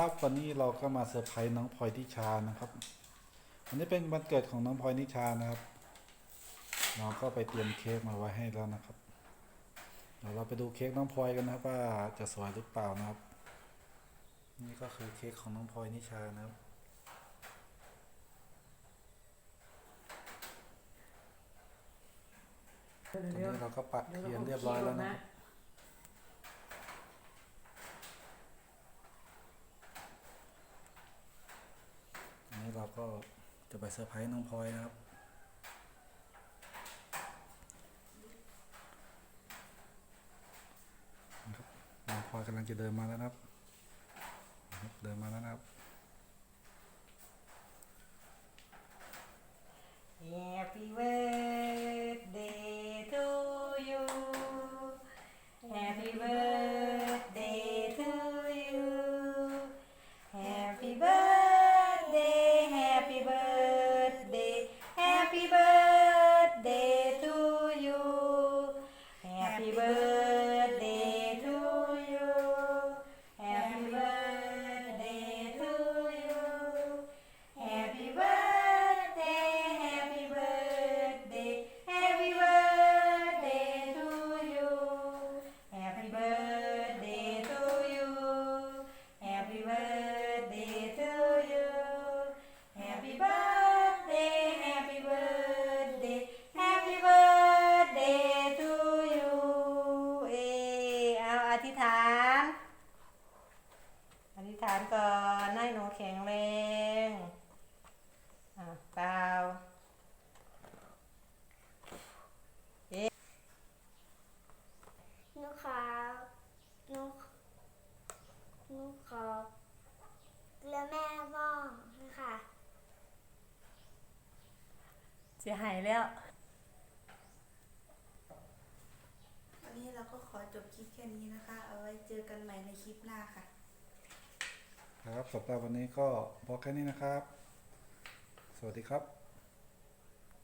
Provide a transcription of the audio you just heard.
ครับวันนี้เราก็มาเซอร์ไพรส์น้องพลอยทิชานะครับวันนี้เป็นวันเกิดของน้องพลอยนิชานะครับน้องก็ไปเตรียมเค้กมาไว้ให้แล้วนะครับเดี๋ยวเราไปดูเค้กน้องพลอยกันนะครับว่าจะสวยหรือเปล่านะครับ นี่ก็คือเค้กของน้องพลอยนิชานะครับตอนนี้เราก็ปักเทียนเรียบร้อยแล้วนะครับ อันนี้ เราก็จะไปเซอร์ไพรส์น้องพลอยนะครับ น้องพลอยกำลังจะเดินมาแล้วครับ อเอาอธิษฐาน อธิษฐานก่อนให้หนูแข็งแรงอะเปล่าหนูขอหนูหนูขอเกลือแม่บ้องนะคะ เสียหายแล้ว วันนี้เราก็ข อจบคลิปแค่นี้นะคะ เอาไว้เจอกันใหม่ในคลิปหน้าค่ะ ครับสำหรับวันนี้ก็พอแค่นี้นะครับ สวัสดีครับ